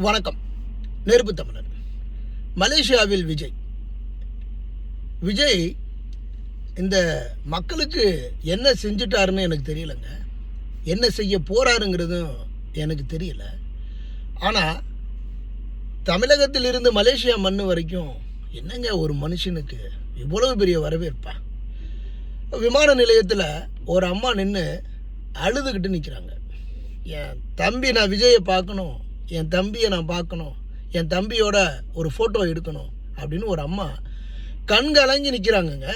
வணக்கம். நெருப்பு தமிழர். மலேசியாவில் விஜய். விஜய் இந்த மக்களுக்கு என்ன செஞ்சுட்டாருன்னு எனக்கு தெரியலைங்க. என்ன செய்ய போகிறாருங்கிறதும் எனக்கு தெரியல. ஆனால் தமிழகத்திலிருந்து மலேசியா மண் வரைக்கும் என்னங்க ஒரு மனுஷனுக்கு இவ்வளவு பெரிய வரவேற்பா? விமான நிலையத்தில் ஒரு அம்மா நின்று அழுதுகிட்டு நிற்கிறாங்க என் தம்பி நான் விஜயை பார்க்கணும். என் தம்பியை நான் பார்க்கணும் என் தம்பியோட ஒரு ஃபோட்டோ எடுக்கணும் அப்படின்னு ஒரு அம்மா கண் கலங்கி நிற்கிறாங்கங்க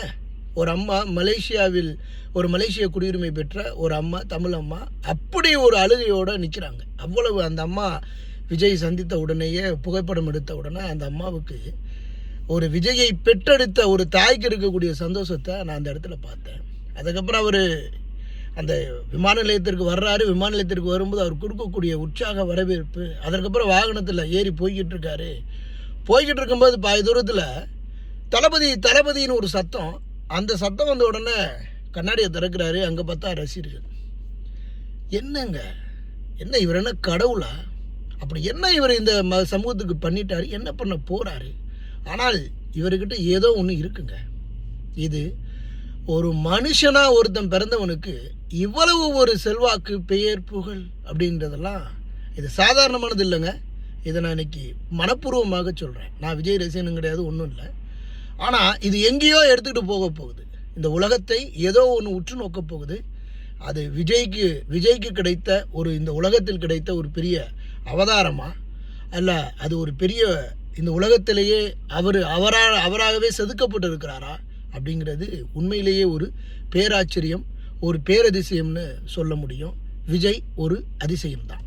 ஒரு அம்மா மலேசியாவில் ஒரு மலேசிய குடியுரிமை பெற்ற ஒரு அம்மா தமிழ் அம்மா அப்படி ஒரு அழுகையோடு நிற்கிறாங்க அவ்வளவு அந்த அம்மா விஜய் சந்தித்த உடனேயே புகைப்படம் எடுத்த உடனே அந்த அம்மாவுக்கு ஒரு விஜயை பெற்றெடுத்த ஒரு தாய்க்கு இருக்கக்கூடிய சந்தோஷத்தை நான் அந்த இடத்துல பார்த்தேன். அதுக்கப்புறம் அவர் அந்த விமான நிலையத்திற்கு வர்றாரு. விமான நிலையத்திற்கு வரும்போது அவர் கொடுக்கக்கூடிய உற்சாக வரவேற்பு அதற்கப்புறம் வாகனத்தில் ஏறி போய்கிட்டு இருக்காரு போய்கிட்டு இருக்கும்போது பாதி தூரத்தில் தளபதி தளபதின்னு ஒரு சத்தம். அந்த சத்தம் வந்த உடனே கண்ணாடியை திறக்கிறாரு. அங்கே பார்த்தா ரசிகர்கள். என்னங்க? என்ன இவர் என்ன கடவுளா? அப்படி என்ன இவர் இந்த ம சமூகத்துக்கு பண்ணிட்டாரு? என்ன பண்ண போகிறாரு ஆனால் இவர்கிட்ட ஏதோ ஒன்று இருக்குங்க. இது ஒரு மனுஷனாக ஒருத்தன் பிறந்தவனுக்கு இவ்வளவு ஒரு செல்வாக்கு பெயர் புகழ் அப்படின்றதெல்லாம் இது சாதாரணமானது இல்லைங்க. இதை நான் இன்னைக்கு மனப்பூர்வமாக சொல்கிறேன் நான் விஜய் ரசிகனும் கிடையாது ஒன்றும் இல்லை. ஆனால் இது எங்கேயோ எடுத்துக்கிட்டு போக போகுது. இந்த உலகத்தை ஏதோ ஒன்று உற்று நோக்க போகுது. அது விஜய்க்கு விஜய்க்கு கிடைத்த ஒரு இந்த உலகத்தில் கிடைத்த ஒரு பெரிய அவதாரமா? அல்ல அது ஒரு பெரிய இந்த உலகத்திலேயே அவர் அவரா அவராகவே செதுக்கப்பட்டு இருக்கிறாரா அப்படிங்கிறது உண்மையிலேயே ஒரு பேராச்சரியம். ஒரு பேரதிசயம்னு சொல்ல முடியும். விஜய் ஒரு அதிசயம்தான்.